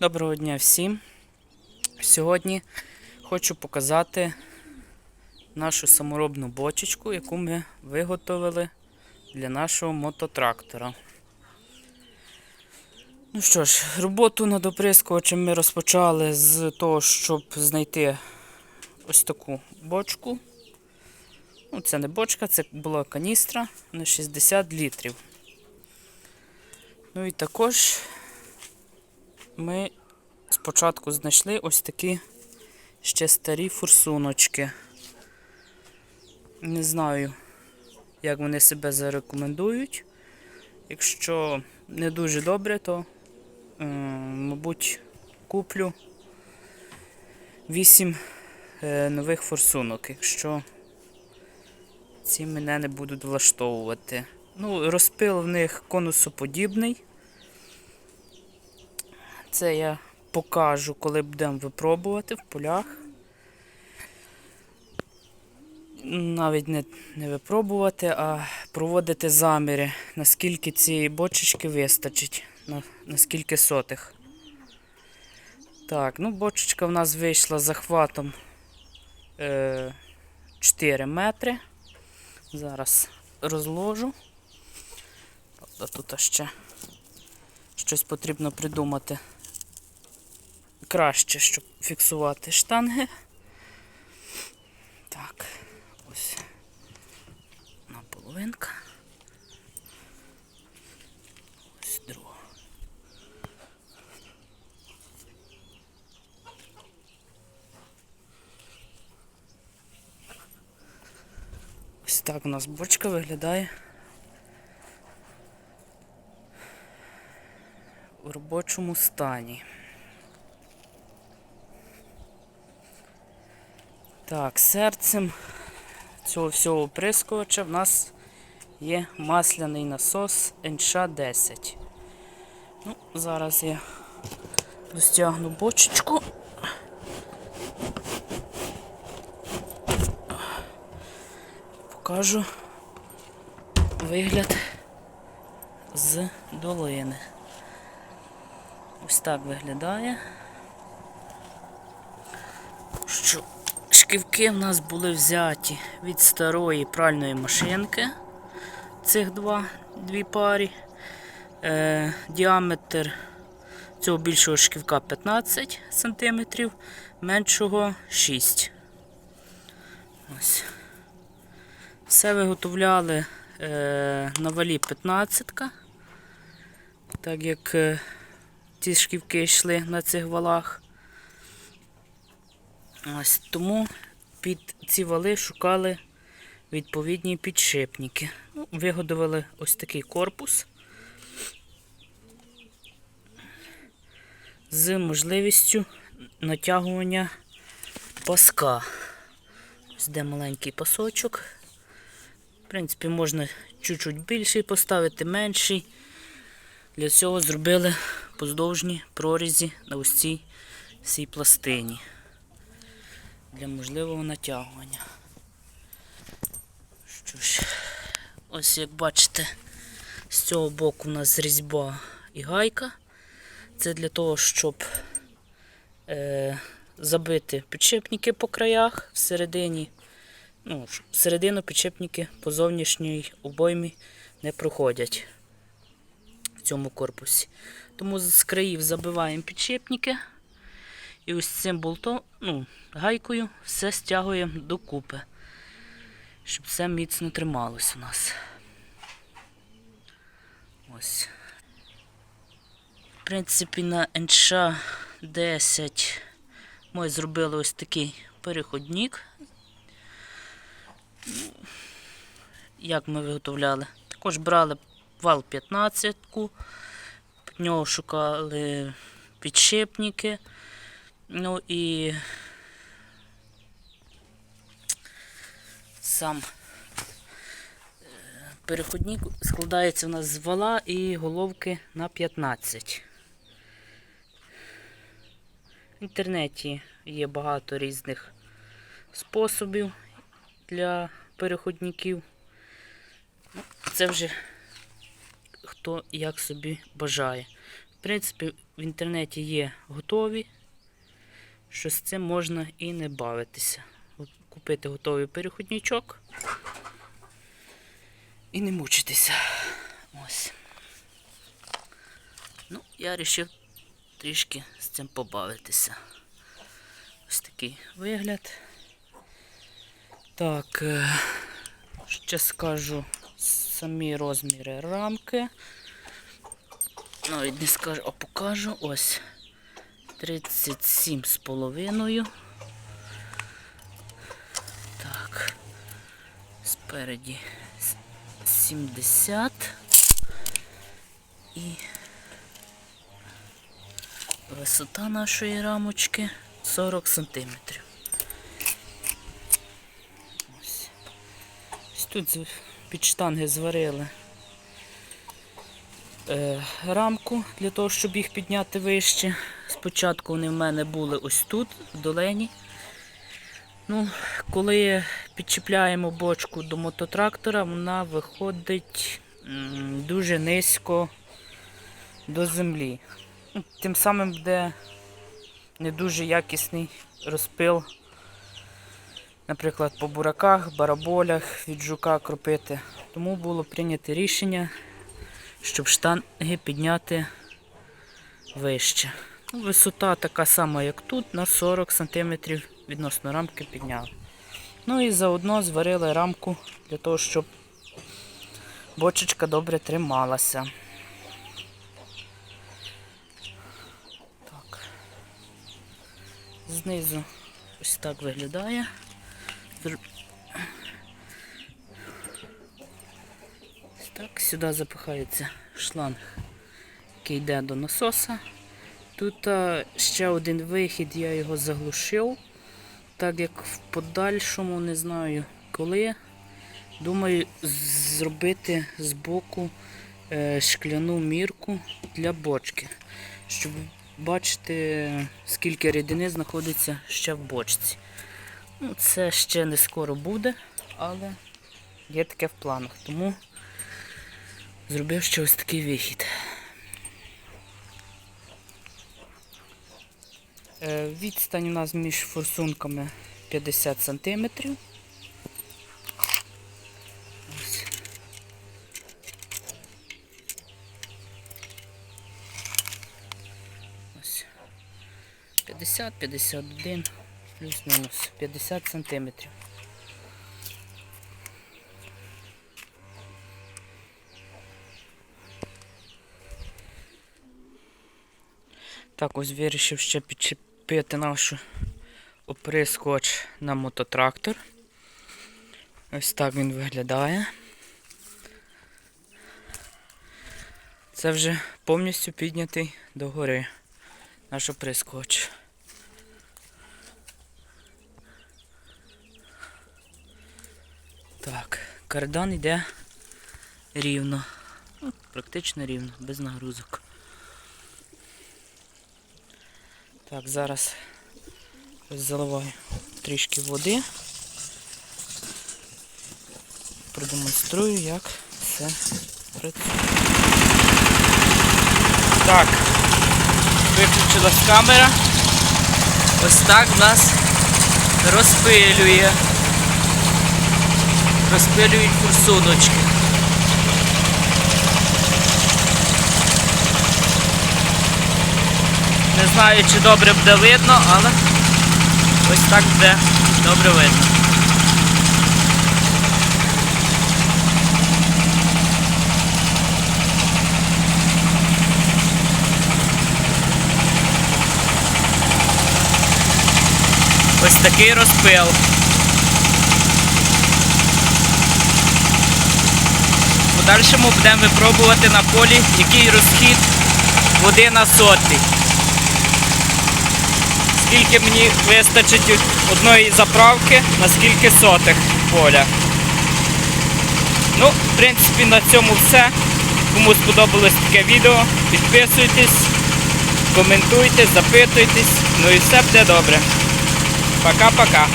Доброго дня всім. Сьогодні хочу показати нашу саморобну бочечку, яку ми виготовили для нашого мототрактора. Ну що ж, роботу над оприскувачем ми розпочали з того, щоб знайти ось таку бочку. Ну, це не бочка, це була каністра на 60 літрів. Ну і також ми спочатку знайшли ось такі ще старі форсуночки. Не знаю, як вони себе зарекомендують. Якщо не дуже добре, то, е, мабуть, куплю 8 е, нових форсунок, якщо ці мене не будуть влаштовувати. Ну, розпил в них конусоподібний. Це я покажу, коли будемо випробувати в полях. Навіть не, не випробувати, а проводити заміри, наскільки цієї бочечки вистачить, на, наскільки сотих. Так, ну бочечка в нас вийшла захватом е, 4 метри. Зараз розложу. Правда, тут ще щось потрібно придумати краще, щоб фіксувати штанги. Так, ось одна половинка. Ось друга. Ось так у нас бочка виглядає. В робочому стані. Так, серцем цього всього оприскувача в нас є масляний насос NШ-10. Ну, зараз я достягну бочечку. Покажу вигляд з долини. Ось так виглядає. Що шківки в нас були взяті від старої пральної машинки. Цих два, дві парі. Е, діаметр цього більшого шківка 15 см, меншого 6 Ось. Все виготовляли е, на валі 15 так як е, ці шківки йшли на цих валах. Ось тому під ці вали шукали відповідні підшипники. Ну, виготовили ось такий корпус з можливістю натягування паска. Ось де маленький пасочок. В принципі, можна чуть-чуть більший поставити, менший. Для цього зробили поздовжні прорізі на ось цій всій пластині для можливого натягування. Що ж, ось як бачите, з цього боку у нас різьба і гайка. Це для того, щоб е, забити підшипники по краях всередині. Ну, всередину підшипники по зовнішній обоймі не проходять в цьому корпусі. Тому з країв забиваємо підшипники. І ось цим болтом, ну, гайкою все стягуємо докупи, щоб все міцно трималось у нас. Ось. В принципі, на НШ 10 ми зробили ось такий переходник. Як ми виготовляли? Також брали вал 15, під нього шукали підшипники. Ну і сам е, переходник складається у нас з вала і головки на 15. В інтернеті є багато різних способів для переходників. Це вже хто як собі бажає. В принципі, в інтернеті є готові, що з цим можна і не бавитися. Купити готовий переходничок і не мучитися. Ось. Ну, я вирішив трішки з цим побавитися. Ось такий вигляд. Так, е, ще скажу самі розміри рамки. Навіть не скажу, а покажу. Ось 37 з половиною. Так. Спереді с- 70 і висота нашої рамочки 40 сантиметрів. Ось. Ось тут під штанги зварили е, рамку для того, щоб їх підняти вище. Спочатку вони в мене були ось тут, в долині. Ну, коли підчіпляємо бочку до мототрактора, вона виходить дуже низько до землі. Ну, Тим самим буде не дуже якісний розпил, наприклад, по бураках, бараболях від жука кропити. Тому було прийнято рішення, щоб штанги підняти вище. Висота така сама, як тут, на 40 см відносно рамки підняли. Ну і заодно зварили рамку для того, щоб бочечка добре трималася. Так. Знизу ось так виглядає. Так, сюди запихається шланг, який йде до насоса. Тут ще один вихід, я його заглушив, так як в подальшому не знаю коли. Думаю зробити збоку е, шкляну мірку для бочки, щоб бачити, скільки рідини знаходиться ще в бочці. Ну, це ще не скоро буде, але є таке в планах. Тому зробив ще ось такий вихід. Відстань у нас між форсунками 50 см. Ось. Ось. 50, 51, плюс-мінус 50 сантиметрів. Так, ось вирішив ще підчепити нашу оприскувач на мототрактор. Ось так він виглядає. Це вже повністю піднятий до гори наш оприскувач. Так, кардан йде рівно. Практично рівно, без нагрузок. Так, зараз заливаю трішки води. Продемонструю, як все працює. Так, виключилась камера. Ось так нас розпилює. Розпилюють форсуночки. Знаю, чи добре буде видно, але ось так буде добре видно. Ось такий розпил. Подальшому будемо випробувати на полі, який розхід води на сотий. Скільки мені вистачить одної заправки на скільки сотих поля. Ну, в принципі, на цьому все. Кому сподобалось таке відео, підписуйтесь, коментуйте, запитуйтесь. Ну і все буде добре. Пока-пока.